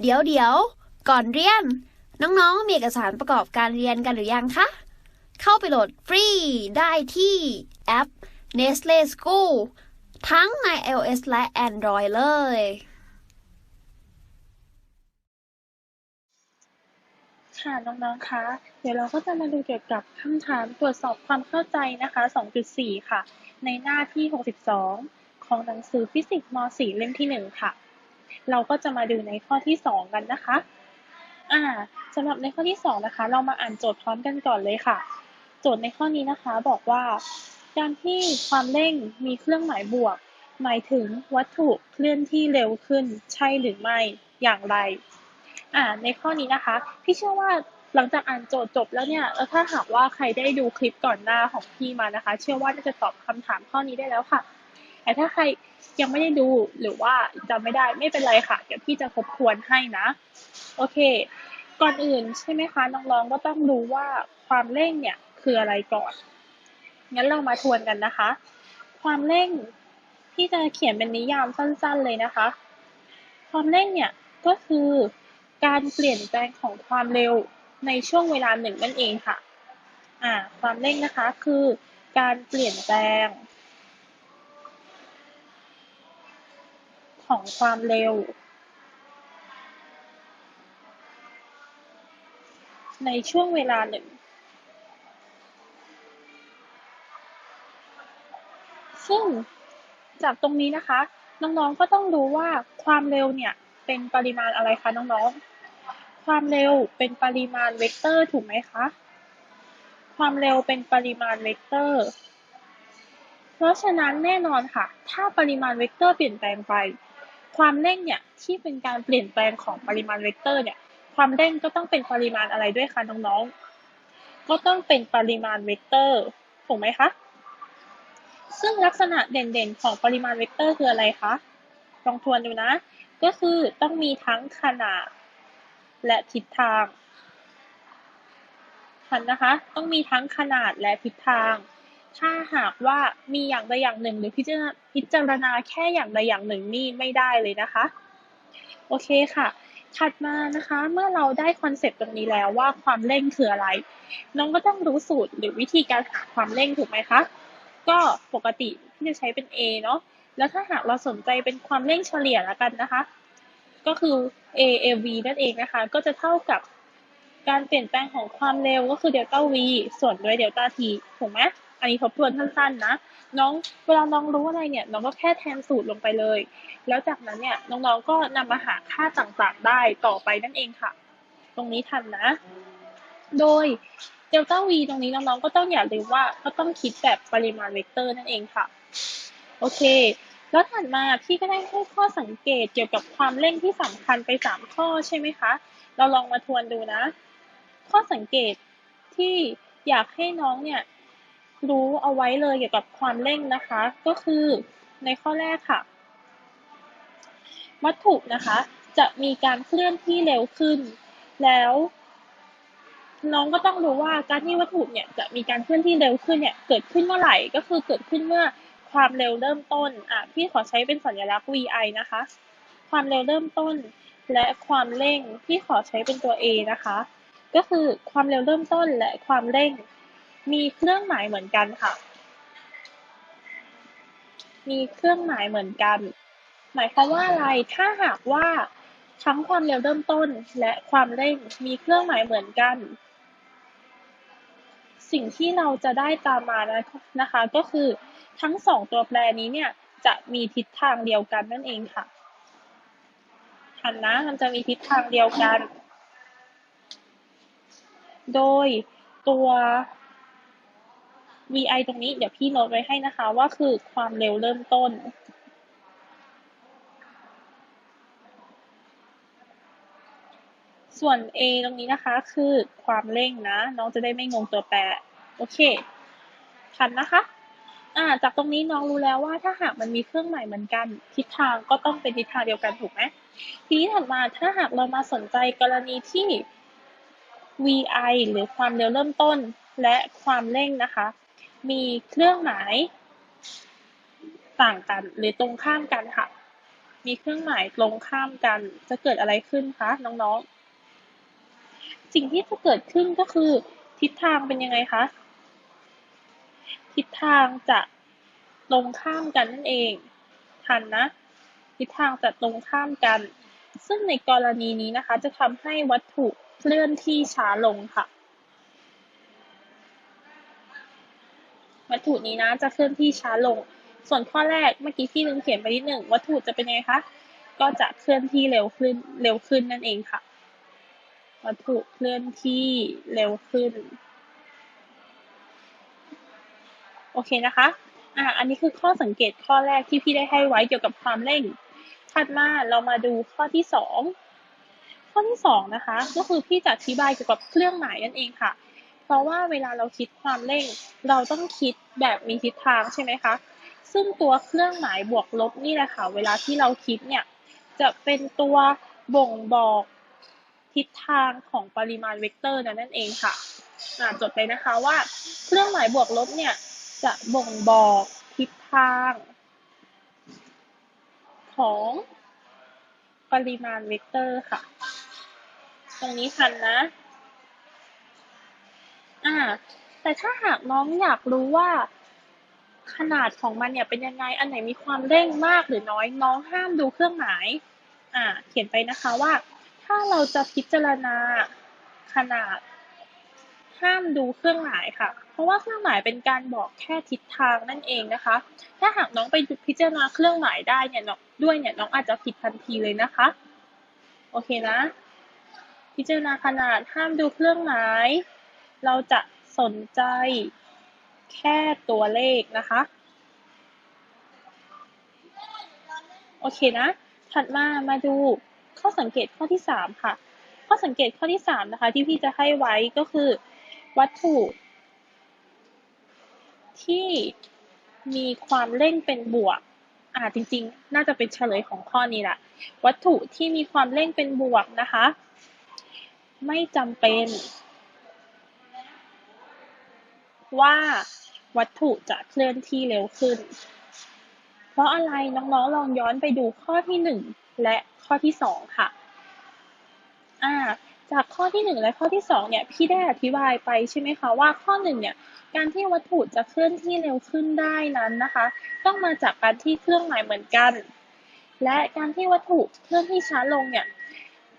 เดี๋ยวเดี๋ยวก่อนเรียน น้องๆ มีเอกสารประกอบการเรียนกันหรือยังคะ เข้าไปโหลดฟรีได้ที่แอป Nestle School ทั้งใน iOS และ Android เลย ค่ะน้องๆ คะ เดี๋ยวเราก็จะมาดูเกี่ยวกับคำถามตรวจสอบความเข้าใจนะคะ 2.4 ค่ะ ในหน้าที่ 62 ของหนังสือฟิสิกส์ม .4 เล่มที่ 1 ค่ะ เราก็จะมาดูในข้อที่ 2 กันนะคะ อ่าสำหรับในข้อที่ 2 นะคะ เรามาอ่านโจทย์พร้อมกันก่อนเลยค่ะ โจทย์ในข้อนี้นะคะบอกว่า การที่ความเร่งมีเครื่องหมายบวก หมายถึงวัตถุเคลื่อนที่เร็วขึ้น ใช่หรือไม่อย่างไร อ่า ในข้อนี้นะคะ พี่เชื่อว่าหลังจากอ่านโจทย์จบแล้วเนี่ยแล้วถ้าหากว่าใครได้ดูคลิปก่อนหน้าของพี่มานะคะ เชื่อว่าน่าจะตอบคำถามข้อนี้ได้แล้วค่ะ แต่ถ้าใคร ยังไม่ได้ดูหรือว่าจำไม่ได้ไม่เป็นไรค่ะ เดี๋ยวพี่จะทบทวนให้นะ โอเค ก่อนอื่นใช่ไหมคะน้องๆก็ต้องรู้ว่าความเร่งเนี่ยคืออะไรก่อน งั้นเรามาทวนกันนะคะ ความเร่งที่จะเขียนเป็นนิยามสั้นๆเลยนะคะ ความเร่งเนี่ยก็คือการเปลี่ยนแปลงของความเร็วในช่วงเวลาหนึ่งนั่นเองค่ะ อ่า ความเร่งนะคะคือการเปลี่ยนแปลง ของความเร็ว ในช่วงเวลาหนึ่ง ซึ่งจากตรงนี้นะคะ น้องๆก็ต้องรู้ว่าความเร็วเนี่ยเป็นปริมาณอะไรคะน้องๆ ความเร็วเป็นปริมาณเวกเตอร์ถูกไหมคะ ความเร็วเป็นปริมาณเวกเตอร์ เพราะฉะนั้นแน่นอนค่ะ ถ้าปริมาณเวกเตอร์เปลี่ยนแปลงไป ความเร่งเนี่ยที่เป็นการเปลี่ยนแปลงของปริมาณเวกเตอร์เนี่ยความเร่งก็ต้องเป็นปริมาณอะไรด้วยคะน้องๆ ก็ต้องเป็นปริมาณเวกเตอร์ถูกไหมคะ ซึ่งลักษณะเด่นๆ ของปริมาณเวกเตอร์คืออะไรคะ ลองทวนดูนะ ก็คือต้องมีทั้งขนาดและทิศทางทันนะคะ ต้องมีทั้งขนาดและทิศทาง ถ้าหากว่ามีอย่างใดอย่างหนึ่ง หรือพิจารณาพิจารณาแค่อย่างใดอย่างหนึ่งนี่ไม่ได้เลยนะคะ โอเคค่ะ ถัดมานะคะ เมื่อเราได้คอนเซปต์ตรงนี้แล้วว่าความเร่งคืออะไร น้องก็ต้องรู้สูตรหรือวิธีการหาความเร่งถูกไหมคะ ก็ปกติที่จะใช้เป็น a เนาะ แล้วถ้าหากเราสนใจเป็นความเร่งเฉลี่ยแล้วกันนะคะ ก็คือ a a v นั่นเองนะคะ ก็จะเท่ากับการเปลี่ยนแปลงของความเร็วก็คือเดลต้า v ส่วนด้วยเดลต้า t ถูกไหม อันนี้ทบทวนสั้นๆนะน้องเวลาน้องรู้อะไรเนี่ย น้องก็แค่แทนสูตรลงไปเลย แล้วจากนั้นเนี่ยน้องๆก็นำมาหาค่าต่างๆได้ต่อไปนั่นเองค่ะ ตรงนี้ทันนะ โดยเดลต้า v ตรงนี้น้องๆก็ต้องอย่าลืมว่าก็ต้องคิดแบบปริมาณเวกเตอร์นั่นเองค่ะ โอเค แล้วถัดมาพี่ก็ได้ให้ข้อสังเกตเกี่ยวกับความเร่งที่สำคัญไปสามข้อใช่ไหมคะ เราลองมาทวนดูนะ ข้อสังเกตที่อยากให้น้องเนี่ย รู้เอาไว้เลยเกี่ยวกับความเร่งนะคะ ก็คือในข้อแรกค่ะ วัตถุนะคะจะมีการเคลื่อนที่เร็วขึ้น แล้ว น้องก็ต้องรู้ว่าการที่วัตถุเนี่ยจะมีการเคลื่อนที่เร็วขึ้นเนี่ยเกิดขึ้นเมื่อไหร่ก็คือเกิดขึ้นเมื่อความเร็วเริ่มต้นอะพี่ขอใช้เป็นสัญลักษณ์ vi นะคะ ความเร็วเริ่มต้น และความเร่งพี่ขอใช้เป็นตัว a นะคะ ก็คือความเร็วเริ่มต้นและความเร่ง มีเครื่องหมายเหมือนกันค่ะ มีเครื่องหมายเหมือนกัน หมายความว่าอะไร ถ้าหากว่าทั้งความเร็วเริ่มต้นและความเร่งมีเครื่องหมายเหมือนกัน สิ่งที่เราจะได้ตามมานะคะ ก็คือทั้งสองตัวแปรนี้เนี่ยจะมีทิศทางเดียวกันนั่นเองค่ะทันนะมันจะมีทิศทางเดียวกัน โดยตัว vi ตรงนี้เดี๋ยวพี่โน้ตไว้ให้นะคะ ว่าคือความเร็วเริ่มต้น ส่วน a ตรงนี้นะคะคือความเร่งนะ น้องจะได้ไม่งงตัวแปร โอเคทันนะคะอ่าจากตรงนี้น้องรู้แล้วว่าถ้าหากมันมีเครื่องหมายเหมือนกัน ทิศทางก็ต้องเป็นทิศทางเดียวกันถูกไหมทีนี้ถัดมาถ้าหากเรามาสนใจกรณีที่ vi หรือความเร็วเริ่มต้นและความเร่งนะคะ มีเครื่องหมายต่างกันหรือตรงข้ามกันค่ะ มีเครื่องหมายตรงข้ามกัน จะเกิดอะไรขึ้นคะน้องๆ สิ่งที่จะเกิดขึ้นก็คือ ทิศทางเป็นยังไงคะ ทิศทางจะตรงข้ามกันนั่นเอง ทันนะ ทิศทางจะตรงข้ามกัน ซึ่งในกรณีนี้นะคะ จะทำให้วัตถุเคลื่อนที่ช้าลงค่ะ วัตถุนี้นะจะเคลื่อนที่ช้าลง ส่วนข้อแรกเมื่อกี้ที่ลืมเขียนไปนิดหนึ่งวัตถุจะเป็นยังไงคะก็จะเคลื่อนที่เร็วขึ้นเร็วขึ้นนั่นเองค่ะ วัตถุเคลื่อนที่เร็วขึ้นโอเคนะคะอ่าอันนี้คือข้อสังเกตข้อแรกที่พี่ได้ให้ไว้เกี่ยวกับความเร่งถัดมาเรามาดูข้อที่สองข้อที่สองนะคะ ก็คือพี่จะอธิบายเกี่ยวกับเครื่องหมายนั่นเองค่ะ เพราะว่าเวลาเราคิดความเร่ง เราต้องคิดแบบมีทิศทางใช่ไหมคะ ซึ่งตัวเครื่องหมายบวกลบนี่แหละค่ะเวลาที่เราคิดเนี่ยจะเป็นตัวบ่งบอกทิศทางของปริมาณเวกเตอร์นั่นเองค่ะจดไปนะคะว่าเครื่องหมายบวกลบเนี่ยจะบ่งบอกทิศทางของปริมาณเวกเตอร์ค่ะ ตรงนี้ทันนะ อ่า แต่ถ้าหากน้องอยากรู้ว่า ขนาดของมันเนี่ยเป็นยังไง อันไหนมีความเร่งมากหรือน้อย น้องห้ามดูเครื่องหมาย อ่า เขียนไปนะคะว่า ถ้าเราจะพิจารณาขนาด ห้ามดูเครื่องหมายค่ะ เพราะว่าเครื่องหมายเป็นการบอกแค่ทิศทางนั่นเองนะคะ ถ้าหากน้องไปพิจารณาเครื่องหมายได้เนี่ยด้วยเนี่ยน้องอาจจะผิดทันทีเลยนะคะ โอเคนะ พิจารณาขนาดห้ามดูเครื่องหมาย เราจะสนใจแค่ตัวเลขนะคะ โอเคนะ ถัดมามาดูข้อสังเกตข้อที่สามค่ะ ข้อสังเกตข้อที่สามนะคะ ที่พี่จะให้ไว้ก็คือ วัตถุ ที่มีความเร่งเป็นบวก อ่าจริงๆ น่าจะเป็นเฉลยของข้อนี้แหละ วัตถุที่มีความเร่งเป็นบวกนะคะ ไม่จำเป็น ว่าวัตถุจะเคลื่อนที่เร็วขึ้น เพราะอะไรน้องๆลองย้อนไปดูข้อที่หนึ่งและข้อที่สองค่ะอ่าจากข้อที่หนึ่งและข้อที่สองเนี่ยพี่ได้อธิบายไปใช่ไหมคะว่าข้อหนึ่งเนี่ยการที่วัตถุจะเคลื่อนที่เร็วขึ้นได้นั้นนะคะ ต้องมาจากการที่เครื่องหมายเหมือนกัน และการที่วัตถุเคลื่อนที่ช้าลงเนี่ย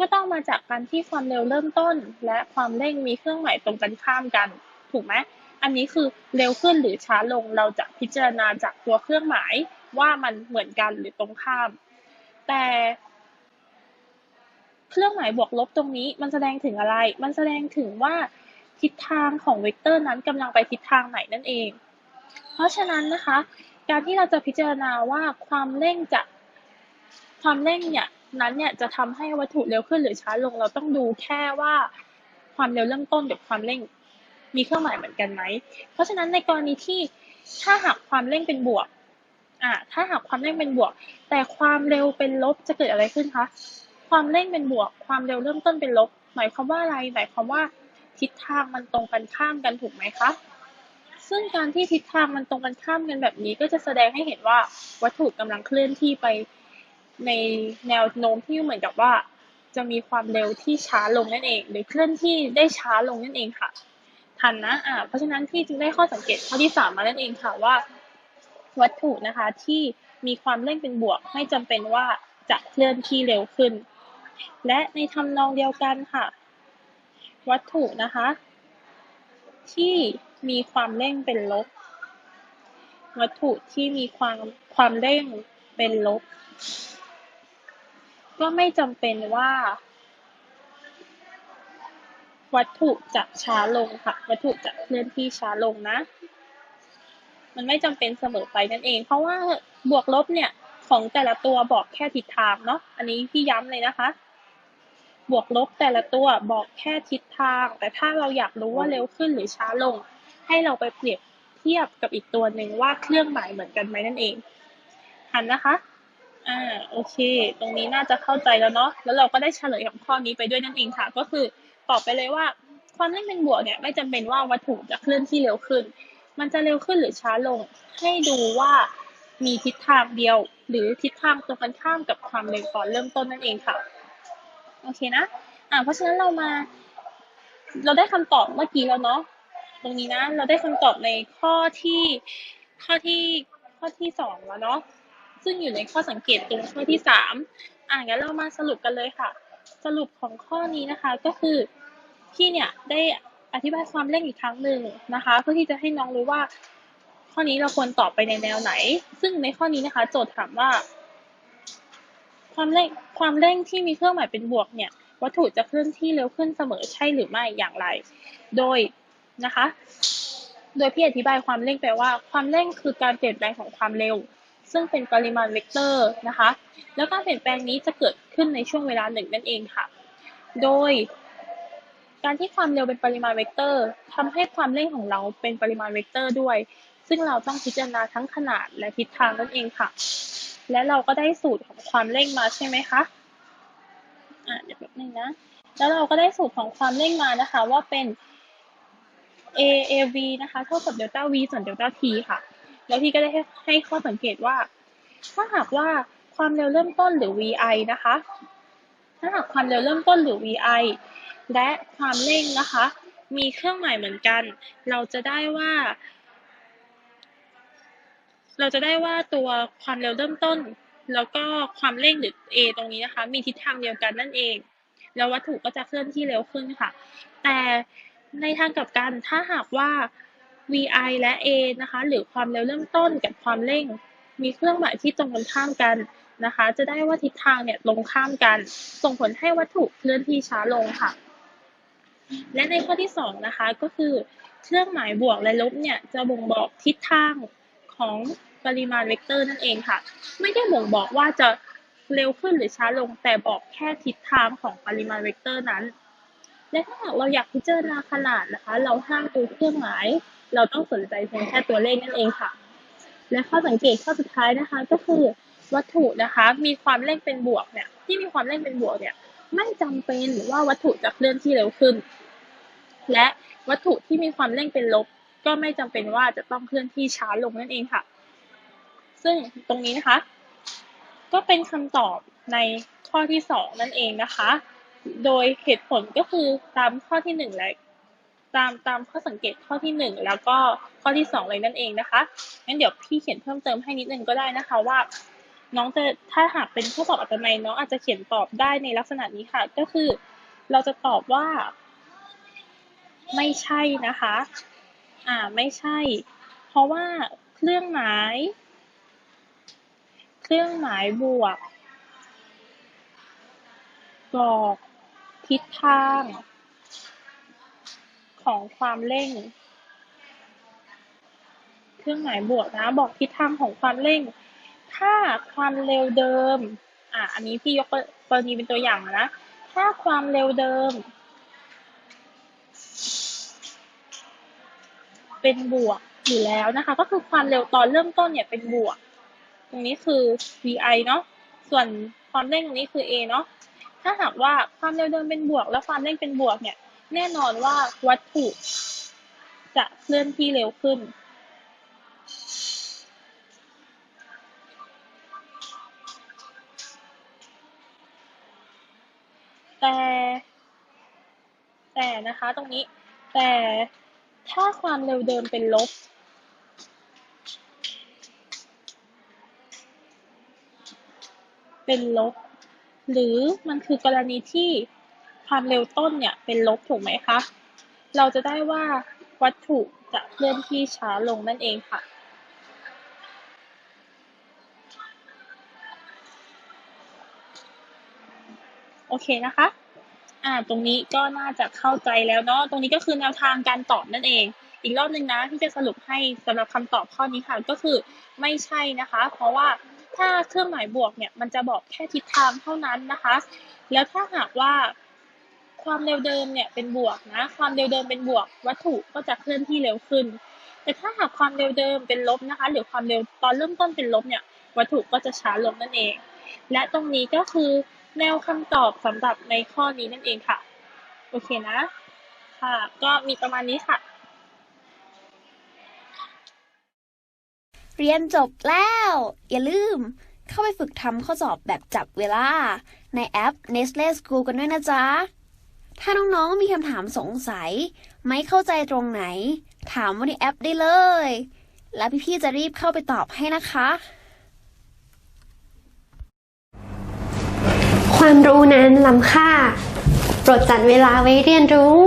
ก็ต้องมาจากการที่ความเร็วเริ่มต้น และความเร่งมีเครื่องหมายตรงกันข้ามกัน ถูกไหม อันนี้คือเร็วขึ้นหรือช้าลงเราจะพิจารณาจากตัวเครื่องหมายว่ามันเหมือนกันหรือตรงข้าม แต่เครื่องหมายบวกลบตรงนี้มันแสดงถึงอะไร มันแสดงถึงว่าทิศทางของเวกเตอร์นั้นกำลังไปทิศทางไหนนั่นเอง เพราะฉะนั้นนะคะ การที่เราจะพิจารณาว่าความเร่งจะความเร่งเนี่ยนั้นเนี่ยจะทำให้วัตถุเร็วขึ้นหรือช้าลง เราต้องดูแค่ว่าความเร็วเริ่มต้นกับความเร่ง มีเครื่องหมายเหมือนกันไหม เพราะฉะนั้นในกรณีที่ถ้าหากความเร่งเป็นบวกอ่าถ้าหากความเร่งเป็นบวก แต่ความเร็วเป็นลบจะเกิดอะไรขึ้นคะ ความเร่งเป็นบวก ความเร็วเริ่มต้นเป็นลบ หมายความว่าอะไร หมายความว่าทิศทางมันตรงกันข้ามกันถูกไหมคะ ซึ่งการที่ทิศทางมันตรงกันข้ามกันแบบนี้ ก็จะแสดงให้เห็นว่าวัตถุกำลังเคลื่อนที่ไปในแนวโน้มที่เหมือนกับว่า จะมีความเร็วที่ช้าลงนั่นเอง หรือเคลื่อนที่ได้ช้าลงนั่นเองค่ะ ทันนะอ่าเพราะฉะนั้นพี่จึงได้ข้อสังเกตข้อที่สามมานั่นเองค่ะว่า วัตถุนะคะที่มีความเร่งเป็นบวก ไม่จำเป็นว่าจะเคลื่อนที่เร็วขึ้น และในทำนองเดียวกันค่ะ วัตถุนะคะ ที่มีความเร่งเป็นลบ วัตถุที่มีความความเร่งเป็นลบ ก็ไม่จำเป็นว่า วัตถุจะช้าลงค่ะ วัตถุจะเคลื่อนที่ช้าลงนะ มันไม่จำเป็นเสมอไปนั่นเอง เพราะว่าบวกลบเนี่ยของแต่ละตัวบอกแค่ทิศทางเนาะ อันนี้พี่ย้ำเลยนะคะ บวกลบแต่ละตัวบอกแค่ทิศทาง แต่ถ้าเราอยากรู้ว่าเร็วขึ้นหรือช้าลง ให้เราไปเปรียบเทียบกับอีกตัวหนึ่งว่าเครื่องหมายเหมือนกันไหมนั่นเองหันนะคะ อ่า โอเค ตรงนี้น่าจะเข้าใจแล้วเนาะ แล้วเราก็ได้เฉลยของข้อนี้ไปด้วยนั่นเองค่ะ ก็คือ ตอบไปเลยว่า ความเร่งเป็นบวกเนี่ยไม่จำเป็นว่าวัตถุจะเคลื่อนที่เร็วขึ้น มันจะเร็วขึ้นหรือช้าลง ให้ดูว่ามีทิศทางเดียว หรือทิศทางตรงกันข้ามกับความเร็วตอนเริ่มต้นนั่นเองค่ะ โอเคนะ อ่าเพราะฉะนั้นเรามา เราได้คำตอบเมื่อกี้แล้วเนาะ ตรงนี้นะ เราได้คำตอบในข้อที่ ข้อที่ ข้อที่สองแล้วเนาะ ซึ่งอยู่ในข้อสังเกตตรงข้อที่สามอ่างั้นเรามาสรุปกันเลยค่ะ สรุปของข้อนี้นะคะก็คือ พี่เนี่ยได้อธิบายความเร่งอีกครั้งหนึ่งนะคะ เพื่อที่จะให้น้องรู้ว่า ข้อนี้เราควรตอบไปในแนวไหน ซึ่งในข้อนี้นะคะ โจทย์ถามว่า ความเร่งความเร่งที่มีเครื่องหมายเป็นบวกเนี่ยวัตถุจะเคลื่อนที่เร็วขึ้นเสมอใช่หรือไม่อย่างไร โดยนะคะ โดยพี่อธิบายความเร่งแปลว่า ความเร่งคือการเปลี่ยนแปลงของความเร็ว ซึ่งเป็นปริมาณเวกเตอร์นะคะ แล้วการเปลี่ยนแปลงนี้จะเกิดขึ้นในช่วงเวลาหนึ่งนั่นเองค่ะ โดย การที่ความเร็วเป็นปริมาณเวกเตอร์ทำให้ความเร่งของเราเป็นปริมาณเวกเตอร์ด้วย ซึ่งเราต้องพิจารณาทั้งขนาดและทิศทางนั่นเองค่ะ และเราก็ได้สูตรของความเร่งมาใช่ไหมคะอะเดี๋ยวแป๊บนึงนะ แล้วเราก็ได้สูตรของความเร่งมานะคะ ว่าเป็น a a v นะคะเท่ากับเดลต้า v ส่วนเดลต้า t ค่ะ แล้วพี่ก็ได้ให้ให้ข้อสังเกตว่า ถ้าหากว่าความเร็วเริ่มต้นหรือ vi นะคะ ถ้าหากความเร็วเริ่มต้นหรือ vi และความเร่งนะคะ มีเครื่องหมายเหมือนกัน เราจะได้ว่า เราจะได้ว่าตัวความเร็วเริ่มต้น แล้วก็ความเร่งหรือ a ตรงนี้นะคะ มีทิศทางเดียวกันนั่นเอง แล้ววัตถุก็จะเคลื่อนที่เร็วขึ้นค่ะ แต่ในทางกลับกันถ้าหากว่า vi และ a นะคะ หรือความเร็วเริ่มต้นกับความเร่ง มีเครื่องหมายที่ตรงกันข้ามกันนะคะ จะได้ว่าทิศทางเนี่ยตรงข้ามกัน ส่งผลให้วัตถุเคลื่อนที่ช้าลงค่ะ และในข้อที่สองนะคะก็คือเครื่องหมายบวกและลบเนี่ยจะบ่งบอกทิศทางของปริมาณเวกเตอร์นั่นเองค่ะ ไม่ได้บ่งบอกว่าจะเร็วขึ้นหรือช้าลง แต่บอกแค่ทิศทางของปริมาณเวกเตอร์นั้น และถ้าหากเราอยากพิจารณาขนาดนะคะ เราห้ามดูเครื่องหมาย เราต้องสนใจเพียงแค่ตัวเลขนั่นเองค่ะ และข้อสังเกตข้อสุดท้ายนะคะก็คือวัตถุนะคะ มีความเร่งเป็นบวกเนี่ยที่มีความเร่งเป็นบวกเนี่ย ไม่จำเป็นว่าวัตถุจะเคลื่อนที่เร็วขึ้น และวัตถุที่มีความเร่งเป็นลบ ก็ไม่จำเป็นว่าจะต้องเคลื่อนที่ช้าลงนั่นเองค่ะ ซึ่งตรงนี้นะคะ ก็เป็นคำตอบในข้อที่สองนั่นเองนะคะ โดยเหตุผลก็คือตามข้อที่หนึ่งและตามตามข้อสังเกตข้อที่หนึ่งแล้วก็ข้อที่สองเลยนั่นเองนะคะงั้นเดี๋ยวพี่เขียนเพิ่มเติมให้นิดนึงก็ได้นะคะว่า น้องจะถ้าหากเป็นข้อสอบอัตโนมัติน้องอาจจะเขียนตอบได้ในลักษณะนี้ค่ะ ก็คือ เราจะตอบว่า ไม่ใช่นะคะ อ่าไม่ใช่ เพราะว่าเครื่องหมาย เครื่องหมายบวก บอกทิศทาง ของความเร่ง เครื่องหมายบวกนะ บอกทิศทางของความเร่ง ถ้าความเร็วเดิม อะ อันนี้พี่ยกกรณีเป็นตัวอย่างนะ ถ้าความเร็วเดิม เป็นบวกอยู่แล้วนะคะ ก็คือความเร็วตอนเริ่มต้นเนี่ยเป็นบวก ตรงนี้คือ vi เนาะ ส่วนความเร่งตรงนี้คือ a เนาะ ถ้าหากว่าความเร็วเดิมเป็นบวก แล้วความเร่งเป็นบวกเนี่ย แน่นอนว่าวัตถุจะเคลื่อนที่เร็วขึ้น แต่ แต่นะคะตรงนี้ แต่ถ้าความเร็วเดิมเป็นลบ เป็นลบ หรือมันคือกรณีที่ความเร็วต้นเนี่ยเป็นลบถูกไหมคะ เราจะได้ว่าวัตถุจะเคลื่อนที่ช้าลงนั่นเองค่ะ โอเคนะคะ อ่า ตรงนี้ก็น่าจะเข้าใจแล้วเนาะ ตรงนี้ก็คือแนวทางการตอบนั่นเอง อีกรอบหนึ่งนะที่จะสรุปให้สำหรับคำตอบข้อนี้ค่ะก็คือไม่ใช่นะคะ เพราะว่าถ้าเครื่องหมายบวกเนี่ยมันจะบอกแค่ทิศทางเท่านั้นนะคะ แล้วถ้าหากว่าความเร็วเดิมเนี่ยเป็นบวกนะ ความเร็วเดิมเป็นบวก วัตถุก็จะเคลื่อนที่เร็วขึ้น แต่ถ้าหากความเร็วเดิมเป็นลบนะคะ หรือความเร็วตอนเริ่มต้นเป็นลบเนี่ย วัตถุก็จะช้าลงนั่นเอง และตรงนี้ก็คือ แนวคำตอบสำหรับในข้อนี้นั่นเองค่ะ โอเคนะ ค่ะ ก็มีประมาณนี้ค่ะ เรียนจบแล้ว อย่าลืม เข้าไปฝึกทำข้อสอบแบบจับเวลา ในแอป Nestle School กันด้วยนะจ๊ะ ถ้าน้องๆมีคำถามสงสัย ไม่เข้าใจตรงไหน ถามว่าในแอปได้เลย แล้วพี่ๆจะรีบเข้าไปตอบให้นะคะ ความรู้นั้นล้ำค่า โปรดจัดเวลาไว้เรียนรู้